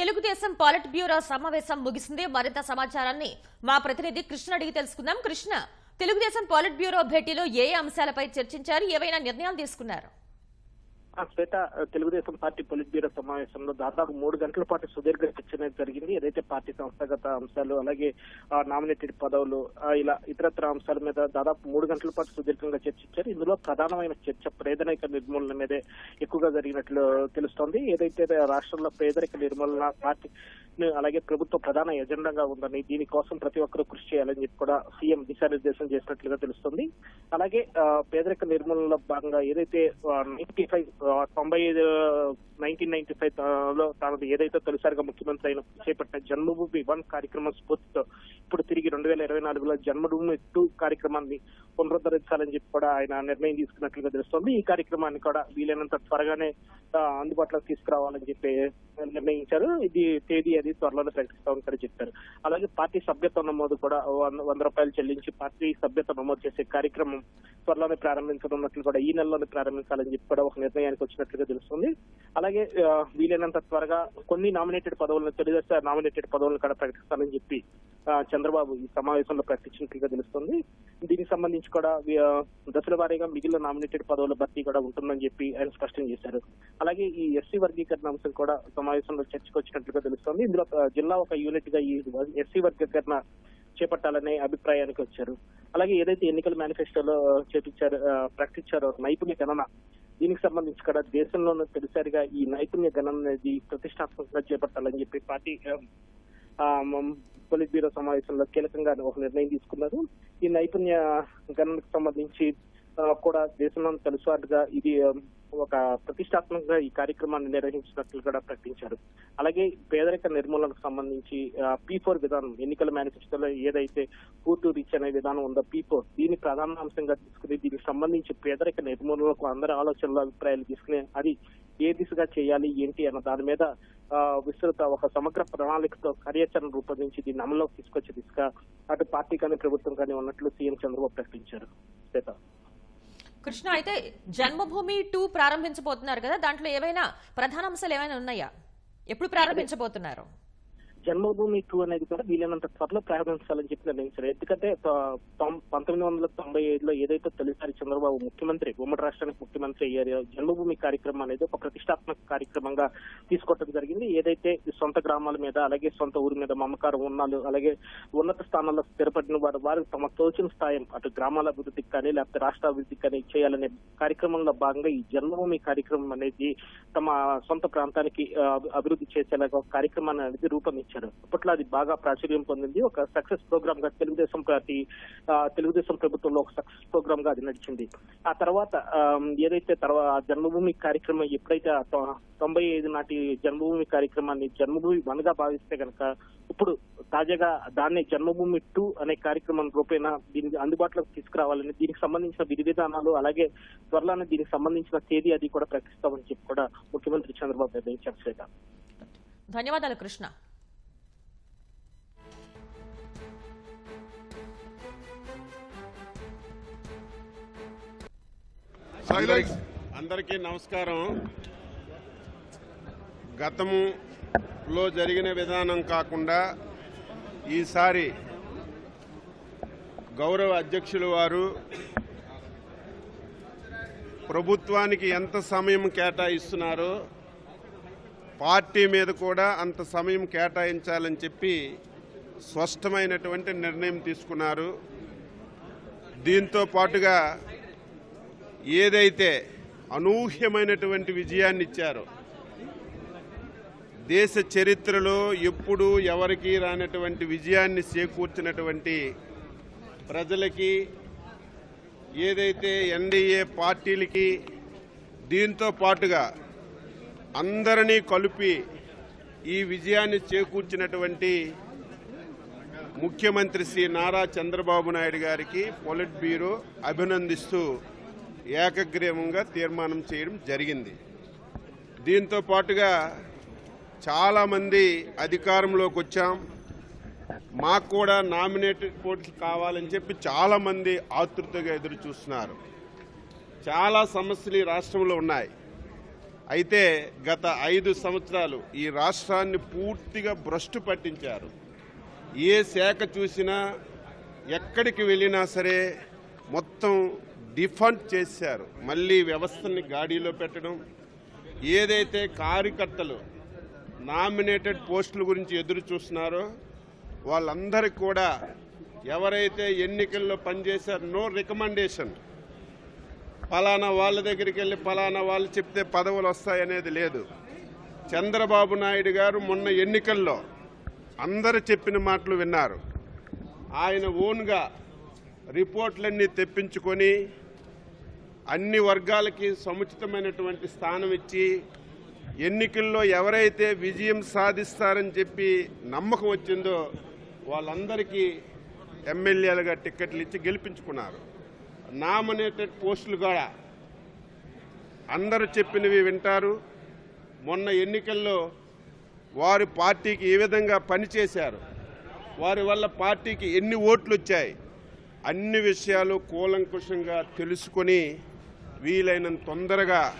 Telugu Desam పాలిట్ bureau సమావేశం ముగిసింది. మరింత సమాచారాన్ని మా ప్రతినిధి కృష్ణ అడిగి తెలుసుకుందాం. కృష్ణ తెలుగుదేశం పాలిట్ బ్యూరో భేటీలో ఏ అంశాలపై చర్చించారు? ఏవైనా నిర్ణయాలు తీసుకున్నారు? ఆ శ్వేత తెలుగుదేశం పార్టీ పొలిట్ బ్యూరో సమావేశంలో దాదాపు మూడు గంటల పాటు సుదీర్ఘ చర్చ అనేది జరిగింది. ఏదైతే పార్టీ సంస్థాగత అంశాలు అలాగే నామినేటెడ్ పదవులు ఇలా ఇతరత్ర అంశాల మీద దాదాపు మూడు గంటల పాటు సుదీర్ఘంగా చర్చించారు. ఇందులో ప్రధానమైన చర్చ పేదరిక నిర్మూలన మీదే ఎక్కువగా జరిగినట్లు తెలుస్తోంది. ఏదైతే రాష్ట్రంలో పేదరిక నిర్మూలన పార్టీ అలాగే ప్రభుత్వ ప్రధాన ఎజెండాగా ఉందని దీనికోసం ప్రతి ఒక్కరూ కృషి చేయాలని చెప్పి కూడా సీఎం దిశానిర్దేశం చేసినట్లుగా తెలుస్తుంది. అలాగే పేదరిక నిర్మూలనలో భాగంగా ఏదైతే నైన్టీ ఫైవ్ తొంభై ఐదు నైన్టీన్ నైన్టీ ఫైవ్లో తనది ఏదైతే తొలిసారిగా ముఖ్యమంత్రి అయిన చేపట్టిన జన్మభూమి వన్ కార్యక్రమం స్ఫూర్తితో ఇప్పుడు తిరిగి రెండు వేల ఇరవై నాలుగులో జన్మభూమి టూ కార్యక్రమాన్ని పునరుద్ధరించాలని చెప్పి కూడా ఆయన నిర్ణయం తీసుకున్నట్లుగా తెలుస్తోంది. ఈ కార్యక్రమాన్ని కూడా వీలైనంత త్వరగానే అందుబాటులోకి తీసుకురావాలని చెప్పి నిర్ణయించారు. ఇది తేదీ అది త్వరలోనే ప్రకటిస్తామని కూడా చెప్పారు. అలాగే పార్టీ సభ్యత్వ నమోదు కూడా వంద వంద రూపాయలు చెల్లించి పార్టీ సభ్యత్వ నమోదు చేసే కార్యక్రమం త్వరలోనే ప్రారంభించనున్నట్లు కూడా ఈ నెలలోనే ప్రారంభించాలని చెప్పి కూడా ఒక నిర్ణయానికి వచ్చినట్లుగా తెలుస్తుంది. అలాగే అలాగే వీలైనంత త్వరగా కొన్ని నామినేటెడ్ పదవులను తొలిదశ నామినేటెడ్ పదవులను కూడా ప్రకటిస్తానని చెప్పి చంద్రబాబు ఈ సమావేశంలో ప్రకటించినట్లుగా తెలుస్తుంది. దీనికి సంబంధించి కూడా దశల వారీగా మిగిలిన నామినేటెడ్ పదవుల భర్తీ కూడా ఉంటుందని చెప్పి ఆయన స్పష్టం చేశారు. అలాగే ఈ ఎస్సీ వర్గీకరణ అంశం కూడా సమావేశంలో చర్చకు వచ్చినట్లుగా తెలుస్తోంది. ఇందులో జిల్లా ఒక యూనిట్గా ఈ ఎస్సీ వర్గీకరణ చేపట్టాలనే అభిప్రాయానికి వచ్చారు. అలాగే ఏదైతే ఎన్నికల మేనిఫెస్టోలో చేపించారు ప్రకటించారో నైపుణ్య గణన దీనికి సంబంధించి కూడా దేశంలోనూ తొలిసారిగా ఈ నైపుణ్య గణన అనేది ప్రతిష్టాత్మకంగా చేపట్టాలని చెప్పి పార్టీ పోలిట్ బ్యూరో సమావేశంలో కీలకంగా ఒక నిర్ణయం తీసుకున్నారు. ఈ నైపుణ్య గణనకు సంబంధించి కూడా దేశంలో తొలిసారిగా ఇది ఒక ప్రతిష్టాత్మకంగా ఈ కార్యక్రమాన్ని నిర్వహించినట్లు కూడా ప్రకటించారు. అలాగే పేదరిక నిర్మూలనకు సంబంధించి పీ ఫోర్ విధానం ఎన్నికల మేనిఫెస్టోలో ఏదైతే పూర్తి రీచ్ అనే విధానం ఉందో పీ ఫోర్ దీన్ని ప్రధాన అంశంగా తీసుకుని దీనికి సంబంధించి పేదరిక నిర్మూలనకు అందరి ఆలోచనలు అభిప్రాయాలు తీసుకుని అది ఏ దిశగా చేయాలి ఏంటి అన్న దాని మీద విస్తృత ఒక సమగ్ర ప్రణాళికతో కార్యాచరణ రూపొందించి దీన్ని అమల్లోకి తీసుకొచ్చే దిశగా అటు పార్టీ కానీ ప్రభుత్వం కానీ ఉన్నట్లు సీఎం చంద్రబాబు ప్రకటించారు. శ్వేత. కృష్ణ అయితే జన్మభూమి టూ ప్రారంభించబోతున్నారు కదా దాంట్లో ఏవైనా ప్రధాన అంశాలు ఏమైనా ఉన్నాయా? ఎప్పుడు ప్రారంభించబోతున్నారు? జన్మభూమి టూ అనేది కూడా వీలైనంత త్వరలో ప్రారంభించాలని చెప్పి నిర్ణయించారు ఎందుకంటే తొం- పంతొమ్మిది వందల తొంభై ఐదులో ఏదైతే తొలిసారి చంద్రబాబు ముఖ్యమంత్రి ఉమ్మడి రాష్ట్రానికి ముఖ్యమంత్రి అయ్యారో జన్మభూమి కార్యక్రమం అనేది ఒక ప్రతిష్టాత్మక కార్యక్రమంగా తీసుకోవడం జరిగింది. ఏదైతే సొంత గ్రామాల మీద అలాగే సొంత ఊరి మీద మమకారం ఉన్నాలు అలాగే ఉన్నత స్థానాల్లో స్థిరపడిన వారు వారు తమ తోచిన స్థాయం అటు గ్రామాల అభివృద్ధికి కానీ లేకపోతే రాష్ట్ర అభివృద్ధికి కానీ చేయాలనే కార్యక్రమంలో భాగంగా ఈ జన్మభూమి కార్యక్రమం అనేది తమ సొంత ప్రాంతానికి అభివృద్ధి చేసేలాగా కార్యక్రమాన్ని అనేది రూపొందించారు. అప్పట్లో అది బాగా ప్రాచుర్యం పొందింది. ఒక సక్సెస్ ప్రోగ్రామ్గా తెలుగుదేశం పార్టీ తెలుగుదేశం ప్రభుత్వంలో ఒక సక్సెస్ ప్రోగ్రామ్గా అది నడిచింది. ఆ తర్వాత ఏదైతే తర్వాత జన్మభూమి కార్యక్రమం ఎప్పుడైతే తొంభై ఐదు నాటి జన్మభూమి కార్యక్రమాన్ని జన్మభూమి వన్గా భావిస్తే కనుక ఇప్పుడు తాజాగా దాన్ని జన్మభూమి టూ అనే కార్యక్రమం రూపేణ దీనికి అందుబాటులోకి తీసుకురావాలని దీనికి సంబంధించిన విధి విధానాలు అలాగే త్వరలోనే దీనికి సంబంధించిన తేదీ అది కూడా ప్రకటిస్తామని చెప్పి కూడా ముఖ్యమంత్రి చంద్రబాబు నిర్ణయించారు శ్వేత. ధన్యవాదాలు కృష్ణ. అందరికి- అందరికీ నమస్కారం. గతములో జరిగిన విధానం కాకుండా ఈసారి గౌరవ అధ్యక్షులు వారు ప్రభుత్వానికి ఎంత సమయం కేటాయిస్తున్నారో పార్టీ మీద కూడా అంత సమయం కేటాయించాలని చెప్పి స్పష్టమైనటువంటి నిర్ణయం తీసుకున్నారు. దీంతో పాటుగా ఏదైతే అనూహ్యమైనటువంటి విజయాన్ని ఇచ్చారో దేశ చరిత్రలో ఎప్పుడూ ఎవరికీ రానటువంటి విజయాన్ని చేకూర్చినటువంటి ప్రజలకి ఏదైతే ఎన్డీఏ పార్టీలకి దీంతో పాటుగా అందరినీ కలిపి ఈ విజయాన్ని చేకూర్చినటువంటి ముఖ్యమంత్రి శ్రీ నారా చంద్రబాబు నాయుడు గారికి పొలిట్ బ్యూరో అభినందిస్తూ ఏకగ్రీవంగా తీర్మానం చేయడం జరిగింది. దీంతో పాటుగా చాలామంది అధికారంలోకి వచ్చాం. మాకు కూడా నామినేటెడ్ పోస్టులు కావాలని చెప్పి చాలామంది ఆతృతగా ఎదురు చూస్తున్నారు. చాలా సమస్యలు ఈ రాష్ట్రంలో ఉన్నాయి. అయితే గత ఐదు సంవత్సరాలు ఈ రాష్ట్రాన్ని పూర్తిగా భ్రష్టు పట్టించారు. ఏ శాఖ చూసినా ఎక్కడికి వెళ్ళినా సరే మొత్తం డిఫండ్ చేశారు. మళ్ళీ వ్యవస్థని గాడిలో పెట్టడం ఏదైతే కార్యకర్తలు నామినేటెడ్ పోస్టుల గురించి ఎదురు చూస్తున్నారో వాళ్ళందరికీ కూడా ఎవరైతే ఎన్నికల్లో పనిచేశారో నో రికమెండేషన్. ఫలానా వాళ్ళ దగ్గరికి వెళ్ళి ఫలానా వాళ్ళు చెప్తే పదవులు వస్తాయనేది లేదు. చంద్రబాబు నాయుడు గారు మొన్న ఎన్నికల్లో అందరు చెప్పిన మాటలు విన్నారు. ఆయన ఓన్గా రిపోర్ట్లన్నీ తెప్పించుకొని అన్ని వర్గాలకి సముచితమైనటువంటి స్థానం ఇచ్చి ఎన్నికల్లో ఎవరైతే విజయం సాధిస్తారని చెప్పి నమ్మకం వచ్చిందో వాళ్ళందరికీ ఎమ్మెల్యేలుగా టిక్కెట్లు ఇచ్చి గెలిపించుకున్నారు. నామినేటెడ్ పోస్టులు కూడా అందరూ చెప్పినవి వింటారు. మొన్న ఎన్నికల్లో వారి పార్టీకి ఏ విధంగా పనిచేశారు వారి వల్ల పార్టీకి ఎన్ని ఓట్లు వచ్చాయి అన్ని విషయాలు కూలంకుషంగా తెలుసుకొని వీలైనంత తొందరగా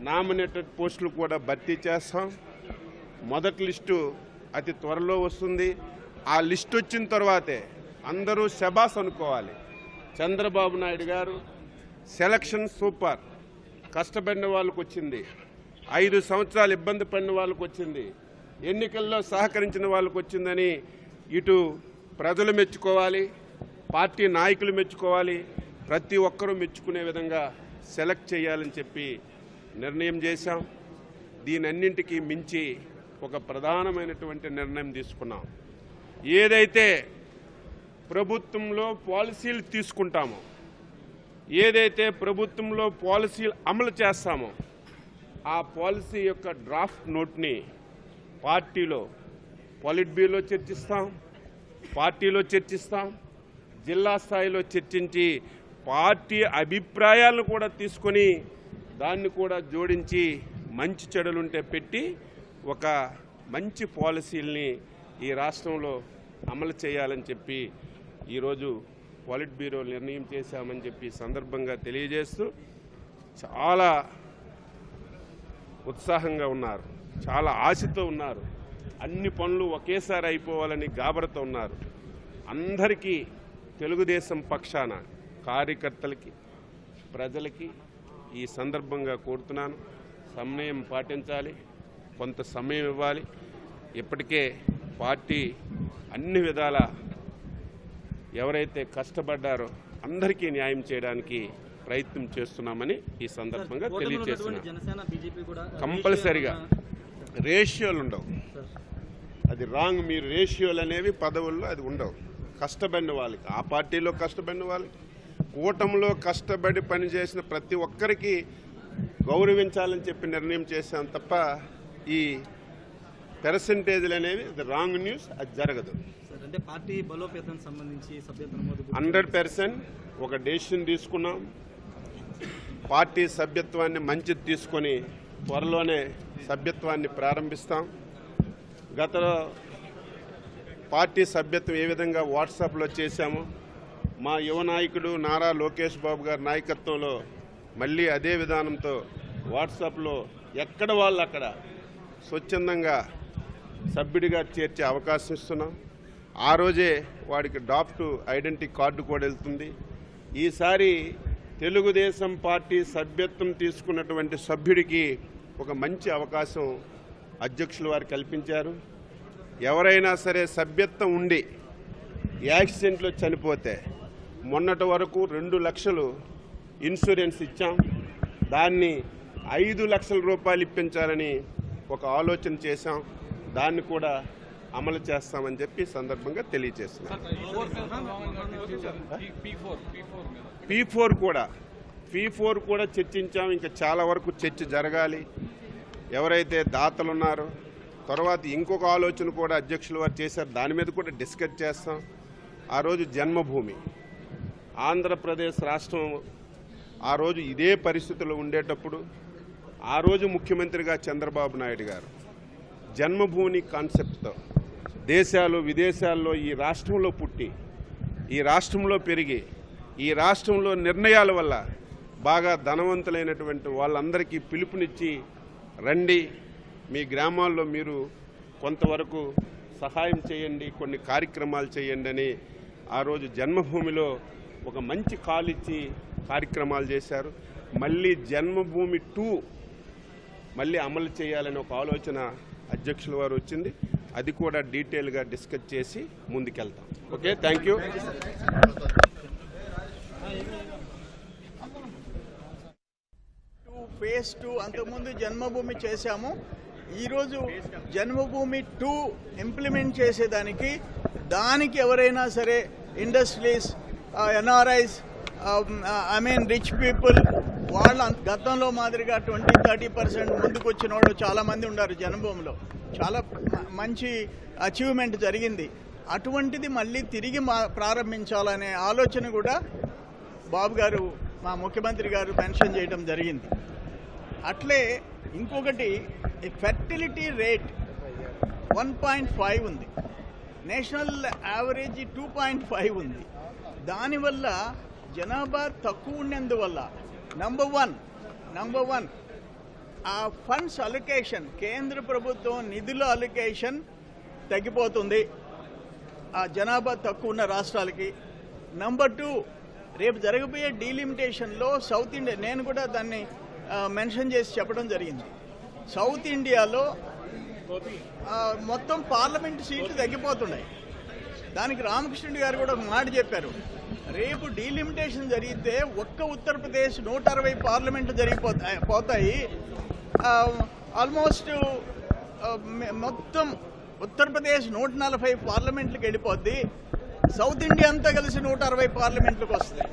నామినేటెడ్ పోస్టులు కూడా భర్తీ చేస్తాం. మొదటి లిస్టు అతి త్వరలో వస్తుంది. ఆ లిస్ట్ వచ్చిన తర్వాతే అందరూ శబాస్ అనుకోవాలి. చంద్రబాబు నాయుడు గారు సెలక్షన్ సూపర్. కష్టపడిన వాళ్ళకు వచ్చింది. ఐదు సంవత్సరాలు ఇబ్బంది పడిన వాళ్ళకు వచ్చింది. ఎన్నికల్లో సహకరించిన వాళ్ళకు వచ్చిందని ఇటు ప్రజలు మెచ్చుకోవాలి. పార్టీ నాయకులు మెచ్చుకోవాలి. ప్రతి ఒక్కరూ మెచ్చుకునే విధంగా సెలెక్ట్ చేయాలని చెప్పి నిర్ణయం చేశాం. దీనన్నింటికీ మించి ఒక ప్రధానమైనటువంటి నిర్ణయం తీసుకున్నాం. ఏదైతే ప్రభుత్వంలో పాలసీలు తీసుకుంటామో ఏదైతే ప్రభుత్వంలో పాలసీలు అమలు చేస్తామో ఆ పాలసీ యొక్క డ్రాఫ్ట్ నోట్ని పార్టీలో పాలిట్ బ్యూరోలో చర్చిస్తాం పార్టీలో చర్చిస్తాం జిల్లా స్థాయిలో చర్చించి పార్టీ అభిప్రాయాలను కూడా తీసుకొని దాన్ని కూడా జోడించి మంచి చెడులుంటే పెట్టి ఒక మంచి పాలసీల్ని ఈ రాష్ట్రంలో అమలు చేయాలని చెప్పి ఈరోజు పాలిట్ బ్యూరో నిర్ణయం చేశామని చెప్పి సందర్భంగా తెలియజేస్తూ చాలా ఉత్సాహంగా ఉన్నారు. చాలా ఆశతో ఉన్నారు. అన్ని పనులు ఒకేసారి అయిపోవాలని గాబరతో ఉన్నారు. అందరికీ తెలుగుదేశం పక్షాన కార్యకర్తలకి ప్రజలకి ఈ సందర్భంగా కోరుతున్నాను. సమయం పాటించాలి కొంత సమయం ఇవ్వాలి. ఇప్పటికే పార్టీ అన్ని విధాల ఎవరైతే కష్టపడ్డారో అందరికీ న్యాయం చేయడానికి ప్రయత్నం చేస్తున్నామని ఈ సందర్భంగా కూటమిలో ఉన్నటువంటి తెలియజేస్తున్నాను జనసేన బీజేపీ కూడా కంపల్సరిగా రేషియో రేషియోలు ఉండవు. అది రాంగ్ మీరు రేషియోలు అనేవి పదవుల్లో అది ఉండవు. కష్టపడిన వాళ్ళకి ఆ పార్టీలో కష్టపడిన వాళ్ళకి. కూటమిలో కష్టపడి పనిచేసిన ప్రతి ఒక్కరికి గౌరవించాలని చెప్పి నిర్ణయం చేశాం తప్ప ఈ పెర్సంటేజ్లు అనేవి అది రాంగ్ న్యూస్ అది జరగదు. అంటే పార్టీ బలోపేతం సంబంధించి హండ్రెడ్ పర్సెంట్ ఒక డెసిషన్ తీసుకున్నాం. పార్టీ సభ్యత్వాన్ని మంచిది తీసుకొని త్వరలోనే సభ్యత్వాన్ని ప్రారంభిస్తాం. గత పార్టీ సభ్యత్వం ఏ విధంగా వాట్సాప్లో చేశామో మా యువ నాయకుడు నారా లోకేష్ బాబు గారి నాయకత్వంలో మళ్ళీ అదే విధానంతో వాట్సాప్లో ఎక్కడ వాళ్ళు అక్కడ స్వచ్ఛందంగా సభ్యుడిగా చేర్చే అవకాశం ఇస్తున్నాం. ఆ రోజే వాడికి డాఫ్ట్ ఐడెంటిటీ కార్డు కూడా వెళ్తుంది. ఈసారి తెలుగుదేశం పార్టీ సభ్యత్వం తీసుకున్నటువంటి సభ్యుడికి ఒక మంచి అవకాశం అధ్యక్షులు వారు కల్పించారు. ఎవరైనా సరే సభ్యత్వం ఉండి యాక్సిడెంట్లో చనిపోతే మొన్నటి వరకు రెండు లక్షలు ఇన్సూరెన్స్ ఇచ్చాం. దాన్ని ఐదు లక్షల రూపాయలు ఇప్పించాలని ఒక ఆలోచన చేశాం. దాన్ని కూడా అమలు చేస్తామని చెప్పి సందర్భంగా తెలియజేస్తున్నాం. పీ ఫోర్ కూడా పీ ఫోర్ కూడా చర్చించాం. ఇంకా చాలా వరకు చర్చ జరగాలి. ఎవరైతే దాతలు ఉన్నారో తర్వాత ఇంకొక ఆలోచన కూడా అధ్యక్షులు వారు చేశారు. దాని మీద కూడా డిస్కస్ చేస్తాం. ఆ రోజు జన్మభూమి. ఆంధ్రప్రదేశ్ రాష్ట్రం ఆ రోజు ఇదే పరిస్థితుల్లో ఉండేటప్పుడు ఆ రోజు ముఖ్యమంత్రిగా చంద్రబాబు నాయుడు గారు జన్మభూమి కాన్సెప్ట్తో దేశాలు విదేశాల్లో ఈ రాష్ట్రంలో పుట్టి ఈ రాష్ట్రంలో పెరిగి ఈ రాష్ట్రంలో నిర్ణయాల వల్ల బాగా ధనవంతులైనటువంటి వాళ్ళందరికీ పిలుపునిచ్చి రండి మీ గ్రామాల్లో మీరు కొంతవరకు సహాయం చేయండి కొన్ని కార్యక్రమాలు చేయండి అని ఆ రోజు జన్మభూమిలో ఒక మంచి కాల్ ఇచ్చి కార్యక్రమాలు చేశారు. మళ్ళీ జన్మభూమి టూ మళ్ళీ అమలు చేయాలని ఒక ఆలోచన అధ్యక్షుల వారు వచ్చింది. అది కూడా డీటెయిల్గా డిస్కస్ చేసి ముందుకెళ్తాం. Okay thank you. Two phase two అంతకుముందు జన్మభూమి చేశాము. ఈరోజు జన్మభూమి టూ ఇంప్లిమెంట్ చేసేదానికి దానికి ఎవరైనా సరే industries NRIs I mean rich people వాళ్ళ గతంలో మాదిరిగా ట్వంటీ థర్టీ పర్సెంట్ ముందుకు వచ్చిన వాళ్ళు చాలామంది ఉన్నారు జనభూమిలో. చాలా మంచి అచీవ్మెంట్ జరిగింది. అటువంటిది మళ్ళీ తిరిగి మా ప్రారంభించాలనే ఆలోచన కూడా బాబు గారు మా ముఖ్యమంత్రి గారు మెన్షన్ చేయడం జరిగింది. అట్లే ఇంకొకటి fertility rate one point five ఉంది. National average two point five ఉంది. దానివల్ల జనాభా తక్కువ ఉన్నందువల్ల నంబర్ వన్ నంబర్ వన్ ఆ ఫండ్స్ అలొకేషన్ కేంద్ర ప్రభుత్వం నిధుల అలొకేషన్ తగ్గిపోతుంది. ఆ జనాభా తక్కువ ఉన్న రాష్ట్రాలకి. నంబర్ టూ రేపు జరగబోయే డీలిమిటేషన్లో సౌత్ ఇండియా నేను కూడా దాన్ని మెన్షన్ చేసి చెప్పడం జరిగింది. సౌత్ ఇండియాలో మొత్తం పార్లమెంట్ సీట్లు తగ్గిపోతున్నాయి. దానికి రామకృష్ణుడి గారు కూడా ఒక మాట చెప్పారు. రేపు డీలిమిటేషన్ జరిగితే ఒక్క ఉత్తరప్రదేశ్ నూట అరవై పార్లమెంట్లు జరిగిపోతాయి పోతాయి. ఆల్మోస్ట్ మొత్తం ఉత్తరప్రదేశ్ నూట నలభై పార్లమెంట్లకు వెళ్ళిపోద్ది. సౌత్ ఇండియా అంతా కలిసి నూట అరవై పార్లమెంట్లకు వస్తాయి.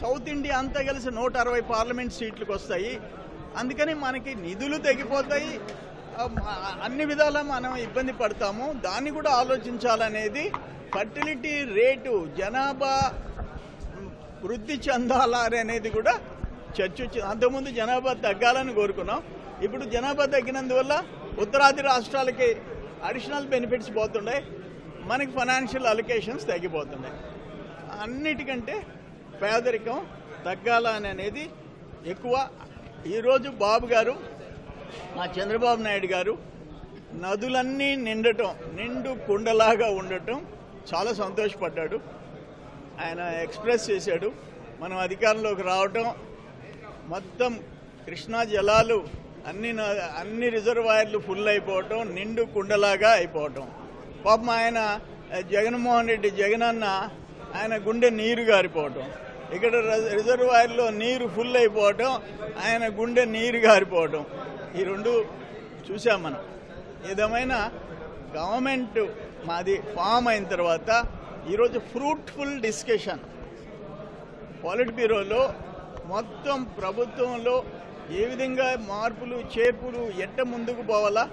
సౌత్ ఇండియా అంతా కలిసి నూట అరవై పార్లమెంట్ సీట్లకు వస్తాయి. అందుకని మనకి నిధులు తగ్గిపోతాయి అన్ని విధాలా మనం ఇబ్బంది పడతాము. దాన్ని కూడా ఆలోచించాలనేది ఫర్టిలిటీ రేటు జనాభా వృద్ధి చెందాలని అనేది కూడా చర్చ అంతకుముందు జనాభా తగ్గాలని కోరుకున్నాం. ఇప్పుడు జనాభా తగ్గినందువల్ల ఉత్తరాది రాష్ట్రాలకి అడిషనల్ బెనిఫిట్స్ పోతుండే మనకి ఫైనాన్షియల్ అలొకేషన్స్ తగ్గిపోతున్నాయి అన్నిటికంటే పేదరికం తగ్గాలని అనేది ఎక్కువ ఈరోజు బాబు గారు మా చంద్రబాబు నాయుడు గారు నదులన్నీ నిండటం నిండు కుండలాగా ఉండటం చాలా సంతోషపడ్డాడు. ఆయన ఎక్స్ప్రెస్ చేశాడు మనం అధికారంలోకి రావటం మొత్తం కృష్ణా జలాలు అన్ని న- అన్ని రిజర్వాయర్లు ఫుల్ అయిపోవటం నిండు కుండలాగా అయిపోవటం. పాపం ఆయన జగన్మోహన్ రెడ్డి జగనన్న ఆయన గుండె నీరు గారిపోవటం. ఇక్కడ రిజ- రిజర్వాయర్లో నీరు ఫుల్ అయిపోవటం ఆయన గుండె నీరు గారిపోవటం. ఈ రెండు చూసాం మనం. ఏదేమైనా గవర్నమెంట్ మాది ఫామ్ అయిన తర్వాత ఈరోజు ఫ్రూట్ఫుల్ డిస్కషన్. పాలిట్ బ్యూరోలో మొత్తం ప్రభుత్వంలో ఏ విధంగా మార్పులు చేర్పులు ఎట్ట ముందుకు పోవాలా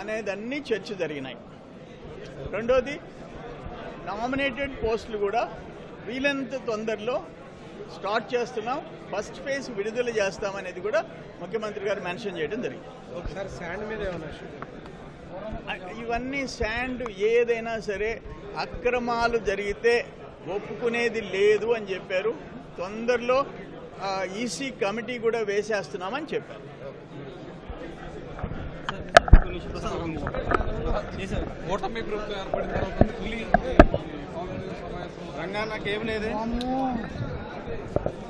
అనేదన్నీ చర్చ జరిగినాయి. రెండోది నామినేటెడ్ పోస్టులు కూడా వీలంత తొందరలో స్టార్ట్ చేస్తున్నాం. ఫస్ట్ ఫేజ్ విడుదల చేస్తామనేది కూడా ముఖ్యమంత్రి గారు మెన్షన్ చేయడం జరిగింది. ఒకసారి శాండ్ మీద ఏమన్నా ఇవన్నీ శాండ్ ఏదైనా సరే అక్రమాలు జరిగితే ఒప్పుకునేది లేదు అని చెప్పారు. తొందరలో ఈసీ కమిటీ కూడా వేసేస్తున్నామని చెప్పారు. ఓటమి ప్రభుత్వం ఏర్పడిన తర్వాత తొలి కాంగ్రెస్ సమావేశం రంగా నాకేం లేదే? Thank you.